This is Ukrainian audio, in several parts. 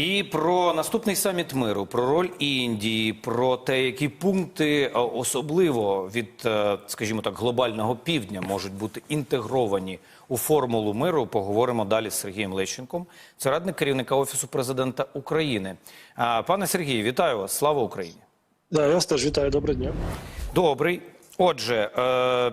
І про наступний саміт миру, про роль Індії, про те, які пункти е, особливо від, е, скажімо так, глобального півдня можуть бути інтегровані у формулу миру. Поговоримо далі з Сергієм Лещенком, це радник керівника офісу президента України. Пане Сергію, вітаю вас! Слава Україні! Да, я вас теж вітаю, доброго дня. Добрий. Отже, е,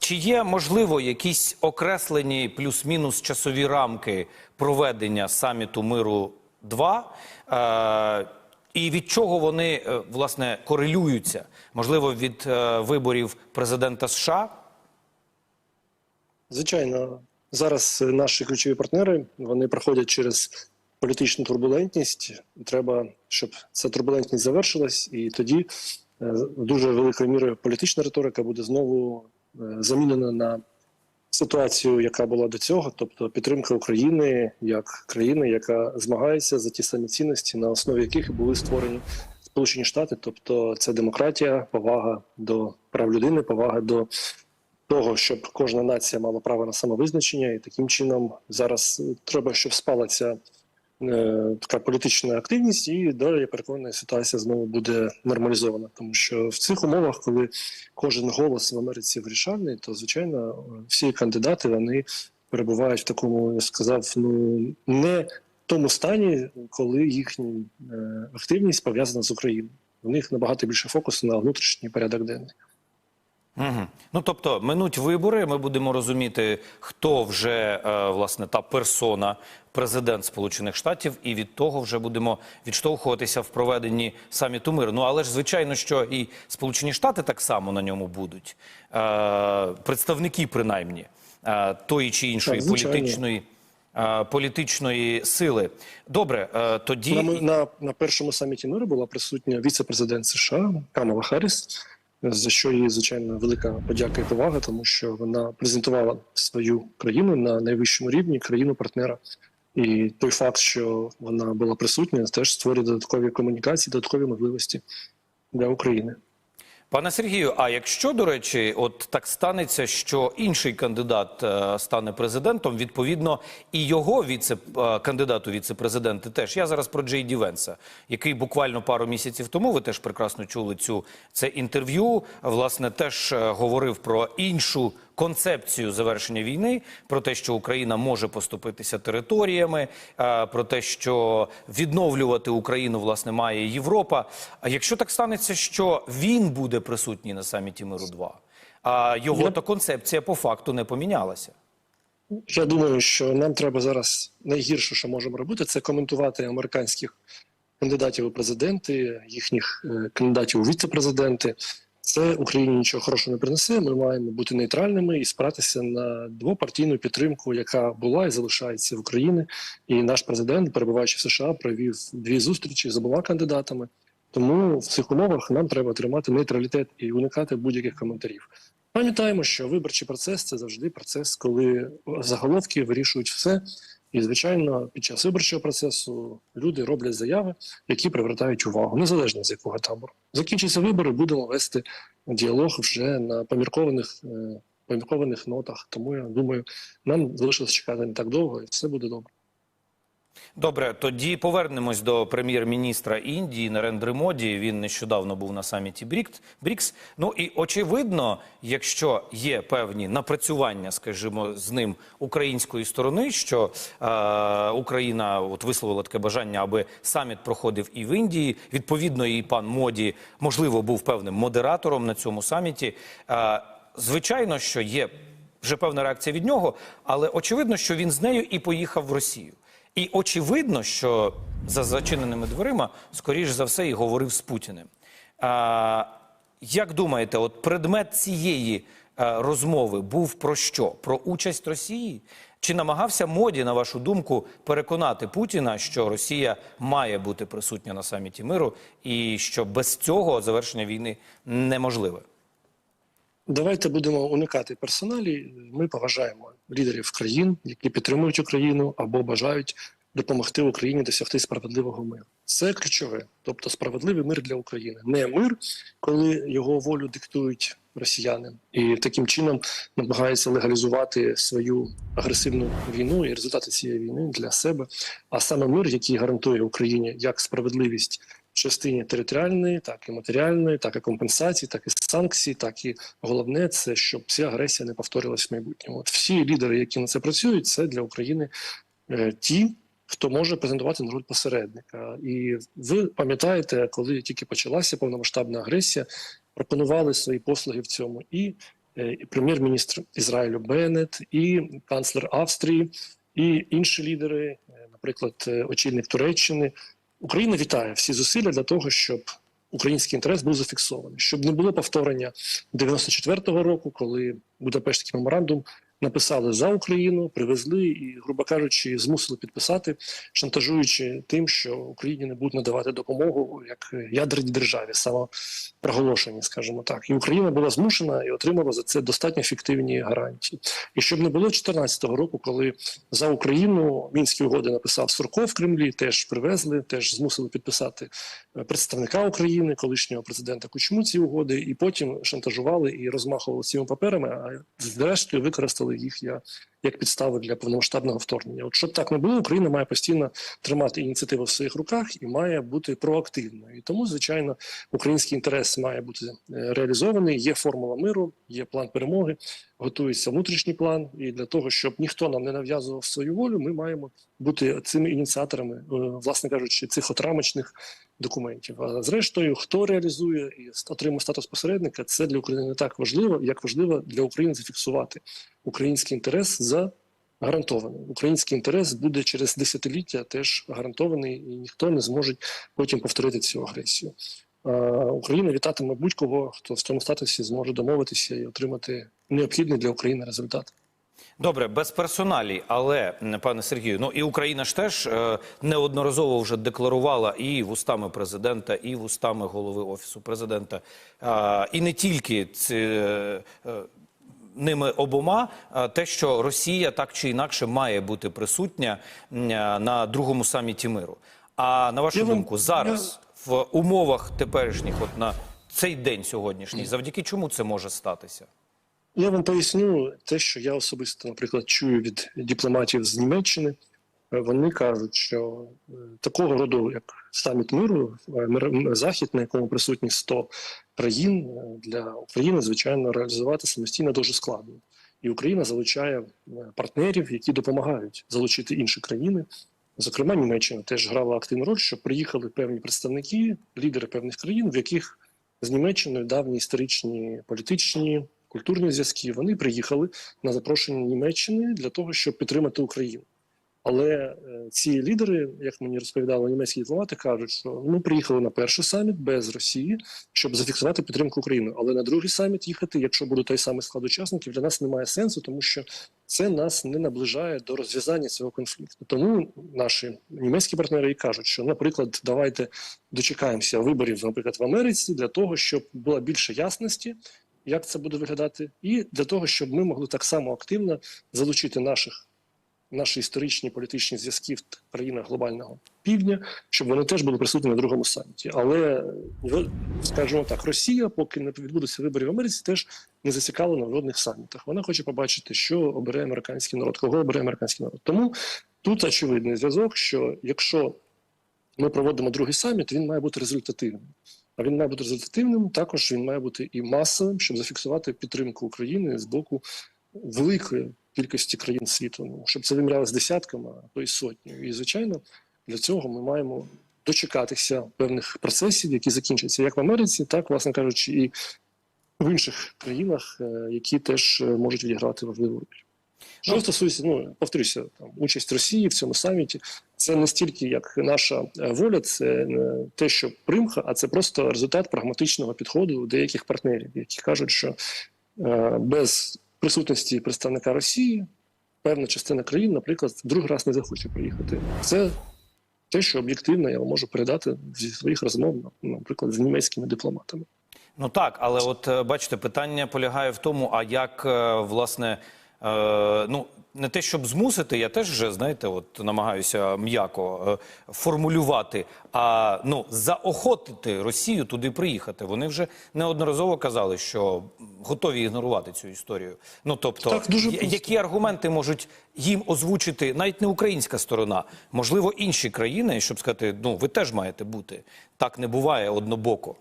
чи є можливо якісь окреслені плюс-мінус часові рамки проведення саміту миру 2 Е, і від чого вони е, власне корелюються? Можливо, від е, виборів президента США? Звичайно, зараз наші ключові партнери вони проходять через політичну турбулентність. Треба, щоб ця турбулентність завершилась, і тоді дуже великою мірою політична риторика буде знову замінена на ситуацію, яка була до цього, тобто підтримка України як країни, яка змагається за ті самі цінності, на основі яких були створені Сполучені Штати, тобто це демократія, повага до прав людини, повага до того, щоб кожна нація мала право на самовизначення, і таким чином зараз треба, щоб спала ця така політична активність, і далі я переконаний, ситуація знову буде нормалізована. Тому що в цих умовах, коли кожен голос в Америці вирішальний, то звичайно всі кандидати вони перебувають в такому, я сказав, ну не тому стані, коли їхня е, активність пов'язана з Україною. У них набагато більше фокусу на внутрішній порядок денний. Угу. Ну тобто минуть вибори. Ми будемо розуміти, хто вже е, власне та персона, президент Сполучених Штатів, і від того вже будемо відштовхуватися в проведенні саміту миру. Ну але ж звичайно, що і Сполучені Штати так само на ньому будуть е, представники, принаймні е, тої чи іншої Так, політичної. е, Політичної сили добре, е, тоді На, на, на першому саміті миру була присутня віце-президент США Камала Харріс, за що їй звичайно велика подяка і повага, тому що вона презентувала свою країну на найвищому рівні, країну партнера. І той факт, що вона була присутня, теж створює додаткові комунікації, додаткові можливості для України. Пане Сергію, а якщо, до речі, от так станеться, що інший кандидат е, стане президентом, відповідно, і його віце е, кандидату віце-президенти теж. Я зараз про Джей Ді Венса, який буквально пару місяців тому ви теж прекрасно чули цю це інтерв'ю. Власне, теж е, говорив про іншу концепцію завершення війни, про те, що Україна може поступитися територіями, е, про те, що відновлювати Україну власне має Європа. А якщо так станеться, що він буде присутній на саміті миру 2 а його то концепція по факту не помінялася. Я думаю, що нам треба зараз найгірше, що можемо робити, це коментувати американських кандидатів у президенти, їхніх е, кандидатів у віце-президенти. Це Україні нічого хорошого не принесе. Ми маємо бути нейтральними і спиратися на двопартійну підтримку, яка була і залишається в Україні. І наш президент, перебуваючи в США, провів дві зустрічі з обома кандидатами. Тому в цих умовах нам треба тримати нейтралітет і уникати будь-яких коментарів. Пам'ятаємо, що виборчий процес це завжди процес, коли заголовки вирішують все. І, звичайно, під час виборчого процесу люди роблять заяви, які привертають увагу, незалежно з якого табору. Закінчаться вибори, будемо вести діалог вже на поміркованих, е, поміркованих нотах. Тому я думаю, нам залишилось чекати не так довго, і все буде добре. Добре, тоді повернемось до прем'єр-міністра Індії Нарендри Моді. Він нещодавно був на саміті БРІКС. Ну і очевидно, якщо є певні напрацювання, скажімо, з ним української сторони, що е, Україна от висловила таке бажання, аби саміт проходив і в Індії. Відповідно, і пан Моді можливо був певним модератором на цьому саміті. Е, звичайно, що є вже певна реакція від нього, але очевидно, що він з нею і поїхав в Росію. І очевидно, що за зачиненими дверима, скоріш за все, і говорив з Путіним. А, як думаєте, от предмет цієї е, розмови був про що? Про участь Росії? Чи намагався моді, на вашу думку, переконати Путіна, що Росія має бути присутня на саміті миру, і що без цього завершення війни неможливе? Давайте будемо уникати персоналі. Ми поважаємо лідерів країн, які підтримують Україну або бажають допомогти Україні досягти справедливого миру. Це ключове, тобто справедливий мир для України, не мир, коли його волю диктують росіяни, і таким чином намагаються легалізувати свою агресивну війну і результати цієї війни для себе. А саме мир, який гарантує Україні як справедливість частині територіальної, так і матеріальної, так і компенсації, так і санкцій, так і головне, це щоб ця агресія не повторилась в майбутньому. От всі лідери, які на це працюють, це для України е, ті, хто може презентувати на роль посередника. І ви пам'ятаєте, коли тільки почалася повномасштабна агресія, пропонували свої послуги в цьому і, е, і прем'єр-міністр Ізраїлю Беннет, і канцлер Австрії, і інші лідери, е, наприклад, е, очільник Туреччини. Україна вітає всі зусилля для того, щоб український інтерес був зафіксований, щоб не було повторення 94-го року, коли Будапештський меморандум написали за Україну, привезли і, грубо кажучи, змусили підписати, шантажуючи тим, що Україні не будуть надавати допомогу як ядерній державі, самопроголошені, скажімо так. І Україна була змушена і отримала за це достатньо ефективні гарантії. І щоб не було 2014 року, коли за Україну мінські угоди написав Сурков в Кремлі, теж привезли, теж змусили підписати е, представника України, колишнього президента Кучму ці угоди, і потім шантажували і розмахували цими паперами. А зрештою використали їх я як підстави для повномасштабного вторгнення. От щоб так не було, Україна має постійно тримати ініціативу в своїх руках і має бути проактивною. І тому, звичайно, український інтерес має бути е, реалізований. Є формула миру, є план перемоги, готується внутрішній план. І для того, щоб ніхто нам не нав'язував свою волю, ми маємо бути цими ініціаторами, е, власне кажучи, цих от рамочних документів. А зрештою, хто реалізує і отримує статус посередника, це для України не так важливо, як важливо для України зафіксувати український інтерес за гарантований. Український інтерес буде через десятиліття теж гарантований, і ніхто не зможе потім повторити цю агресію. Україна вітатиме будь-кого, хто в цьому статусі зможе домовитися і отримати необхідний для України результат. Добре, без персоналій, але пане Сергію, ну і Україна ж теж е, неодноразово вже декларувала і вустами президента, і вустами голови офісу президента, е, і не тільки ці, е, е, ними обома, е, те, що Росія так чи інакше має бути присутня е, на другому саміті миру. А на вашу Я думку, зараз в умовах теперішніх, от на цей день сьогоднішній, завдяки чому це може статися? Я вам поясню те, що я особисто, наприклад, чую від дипломатів з Німеччини. Е, Вони кажуть, що е, такого роду, як саміт миру, е, захід, на якому присутні 100 країн для України, звичайно, реалізувати самостійно дуже складно. І Україна залучає партнерів, які допомагають залучити інші країни. Зокрема, Німеччина теж грала активну роль, що приїхали певні представники, лідери певних країн, в яких з Німеччиною давні історичні політичні культурні зв'язки. Вони приїхали на запрошення Німеччини для того, щоб підтримати Україну. Але е, ці лідери, як мені розповідали німецькі дипломати, кажуть, що ми приїхали на перший саміт без Росії, щоб зафіксувати підтримку України. Але на другий саміт їхати, якщо буде той самий склад учасників, для нас немає сенсу, тому що це нас не наближає до розв'язання цього конфлікту. Тому наші німецькі партнери і кажуть, що, наприклад, давайте дочекаємося виборів, наприклад, в Америці, для того, щоб була більше ясності, як це буде виглядати, і для того, щоб ми могли так само активно залучити наших наші історичні політичні зв'язки в країнах глобального півдня, щоб вони теж були присутні на другому саміті. Але скажімо так, Росія, поки не відбудуться вибори в Америці, теж не зацікавлена в жодних самітах. Вона хоче побачити, що обере американський народ, кого обере американський народ. Тому тут очевидний зв'язок, що якщо ми проводимо другий саміт, він має бути результативним. А він має бути результативним, також він має бути і масовим, щоб зафіксувати підтримку України з боку великої кількості країн світу, ну, щоб це вимірялося десятками, а то й сотнею. І, звичайно, для цього ми маємо дочекатися певних процесів, які закінчаться як в Америці, так, власне кажучи, і в інших країнах, е, які теж е, можуть відіграти важливу роль. Що Ну, стосується, ну повторюся, там участь Росії в цьому саміті, це не стільки як наша е, воля, це не те, що примха, а це просто результат прагматичного підходу деяких партнерів, які кажуть, що е, без присутності представника Росії певна частина країн, наприклад, другий раз не захоче приїхати. Це те, що об'єктивно я можу передати зі своїх розмов, наприклад, з німецькими дипломатами. Ну так, але от е, бачите, питання полягає в тому, а як власне. Ну, не те, щоб змусити, я теж вже знаєте, от намагаюся м'яко е, формулювати, а ну заохотити Росію туди приїхати. Вони вже неодноразово казали, що готові ігнорувати цю історію. Ну тобто, Так, дуже які аргументи можуть їм озвучити навіть не українська сторона, можливо, інші країни, щоб сказати, ну ви теж маєте бути. Так не буває однобоко.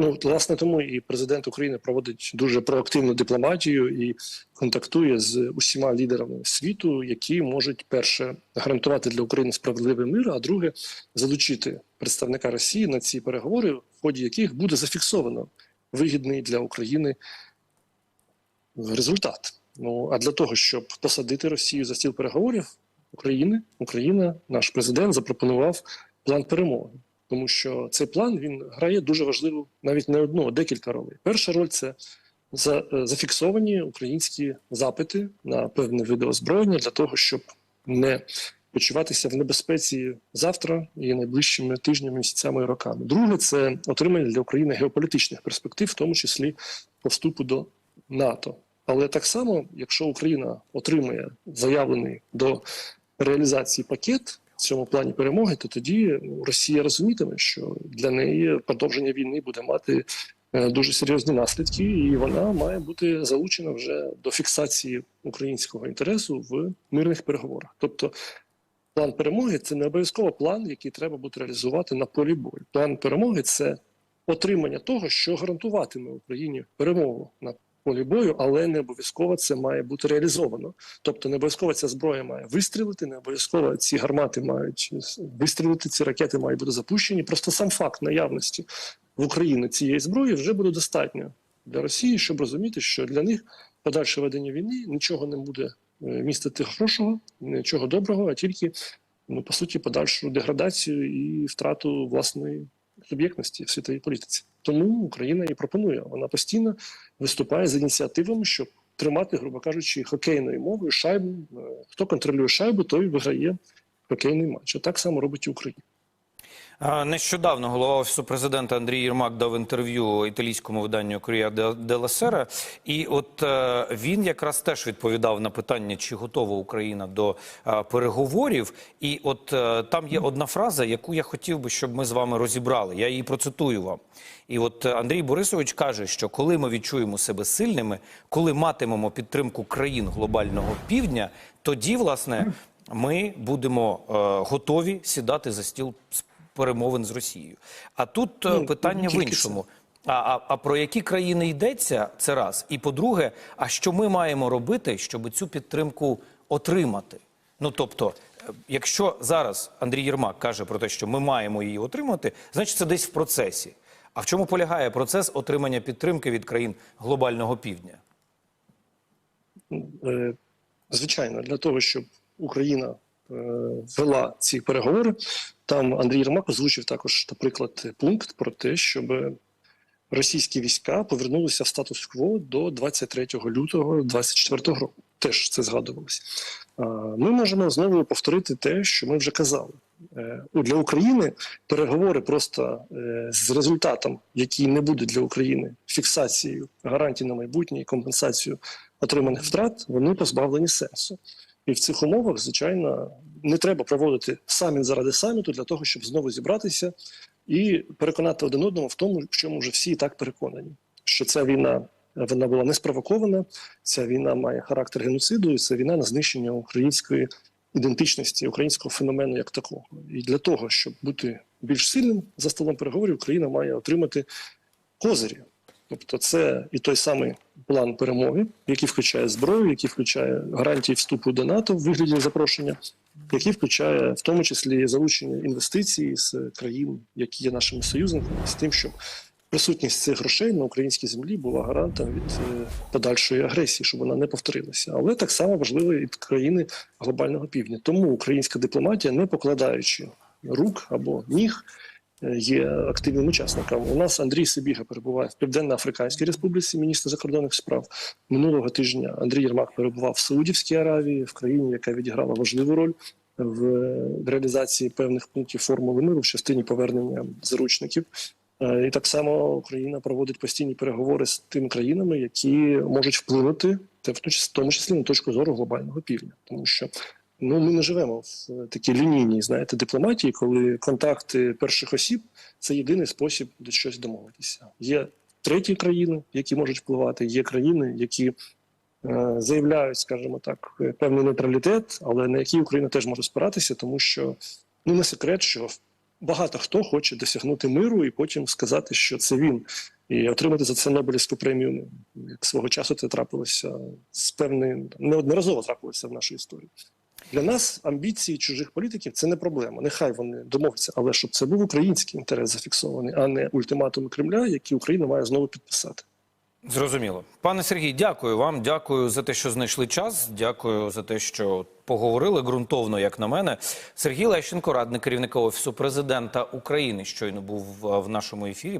Ну, власне, тому і президент України проводить дуже проактивну дипломатію і контактує з усіма лідерами світу, які можуть перше гарантувати для України справедливий мир, а друге залучити представника Росії на ці переговори, в ході яких буде зафіксовано вигідний для України результат. Ну а для того, щоб посадити Росію за стіл переговорів України, Україна, наш президент запропонував план перемоги. Тому що цей план він грає дуже важливу, навіть не одну, а декілька ролей. Перша роль це за, е, зафіксовані українські запити на певне види озброєння для того, щоб не почуватися в небезпеці завтра і найближчими тижнями, місяцями і роками. Друге, це отримання для України геополітичних перспектив, в тому числі по вступу до НАТО. Але так само, якщо Україна отримує заявлений до реалізації пакет в цьому плані перемоги, то тоді ну, Росія розумітиме, що для неї продовження війни буде мати е, дуже серйозні наслідки, і вона має бути залучена вже до фіксації українського інтересу в мирних переговорах. Тобто, план перемоги це не обов'язково план, який треба буде реалізувати на полі бою. План перемоги це отримання того, що гарантуватиме Україні перемогу на полі бою, але не обов'язково це має бути реалізовано. Тобто, не обов'язково ця зброя має вистрілити, не обов'язково ці гармати мають вистрілити, ці ракети мають бути запущені. Просто сам факт наявності в Україні цієї зброї вже буде достатньо для Росії, щоб розуміти, що для них подальше ведення війни нічого не буде е, містити хорошого, нічого доброго, а тільки ну по суті подальшу деградацію і втрату власної суб'єктності в світовій політиці. Тому Україна і пропонує. Вона постійно виступає з ініціативами, щоб тримати, грубо кажучи, хокейною мовою шайбу. Е, Хто контролює шайбу, той виграє хокейний матч. А так само робить і Україна. Нещодавно голова офісу президента Андрій Єрмак дав інтерв'ю італійському виданню Корія Делла Сера, і от е, він якраз теж відповідав на питання, чи готова Україна до е, переговорів. І от е, там є одна фраза, яку я хотів би, щоб ми з вами розібрали. Я її процитую вам. І от Андрій Борисович каже, що коли ми відчуємо себе сильними, коли матимемо підтримку країн глобального півдня, тоді власне ми будемо готові сідати за стіл перемовин з Росією. А тут е, Ну, питання в іншому. А, а, а про які країни йдеться це раз? І по-друге, а що ми маємо робити, щоб цю підтримку отримати? Ну тобто, е, якщо зараз Андрій Єрмак каже про те, що ми маємо її отримати, значить це десь в процесі. А в чому полягає процес отримання підтримки від країн глобального півдня? Е, Звичайно, для того, щоб Україна вела ці переговори, там Андрій Єрмак озвучив також, наприклад, пункт про те, щоб російські війська повернулися в статус-кво до 23 лютого 24 року. Теж це згадувалося. Ми можемо знову повторити те, що ми вже казали. Е, Для України переговори просто е, з результатом, який не буде для України фіксацією гарантій на майбутнє і компенсацією отриманих втрат, вони позбавлені сенсу. І в цих умовах, звичайно, не треба проводити саміт заради саміту для того, щоб знову зібратися і переконати один одного в тому, в чому вже всі і так переконані, що ця війна вона була не спровокована, ця війна має характер геноциду, і це війна на знищення української ідентичності, українського феномену як такого. І для того, щоб бути більш сильним за столом переговорів, Україна має отримати козирі. Тобто, це і той самий план перемоги, який включає зброю, який включає гарантії вступу до НАТО в вигляді запрошення, який включає в тому числі залучення інвестицій з країн, які є нашими союзниками, з тим, щоб присутність цих грошей на українській землі була гарантом від е, подальшої агресії, щоб вона не повторилася. Але так само важливо і країни глобального півдня. Тому українська дипломатія, не покладаючи рук або ніг, є активним учасником. У нас Андрій Сибіга перебуває в Південно-Африканській Республіці, міністр закордонних справ. Минулого тижня Андрій Єрмак перебував в Саудівській Аравії, в країні, яка відіграла важливу роль в реалізації певних пунктів формули миру в частині повернення заручників. Е, І так само Україна проводить постійні переговори з тими країнами, які можуть вплинути в тому числі на точку зору глобального півдня, тому що ну ми не живемо в такій лінійній, знаєте, дипломатії, коли контакти перших осіб це єдиний спосіб до щось домовитися. Є треті країни, які можуть впливати, є країни, які е, заявляють, скажімо так, певний нейтралітет, але на які Україна теж може спиратися, тому що ну не секрет, що багато хто хоче досягнути миру і потім сказати, що це він, і отримати за це Нобелівську премію. Як свого часу це трапилося з певним неодноразово трапилося в нашій історії. Для нас амбіції чужих політиків це не проблема. Нехай вони домовляться, але щоб це був український інтерес зафіксований, а не ультиматуми Кремля, які Україна має знову підписати. Зрозуміло. Пане Сергій, дякую вам. Дякую за те, що знайшли час. Дякую за те, що поговорили ґрунтовно, як на мене. Сергій Лещенко, радник керівника офісу президента України, щойно був в нашому ефірі.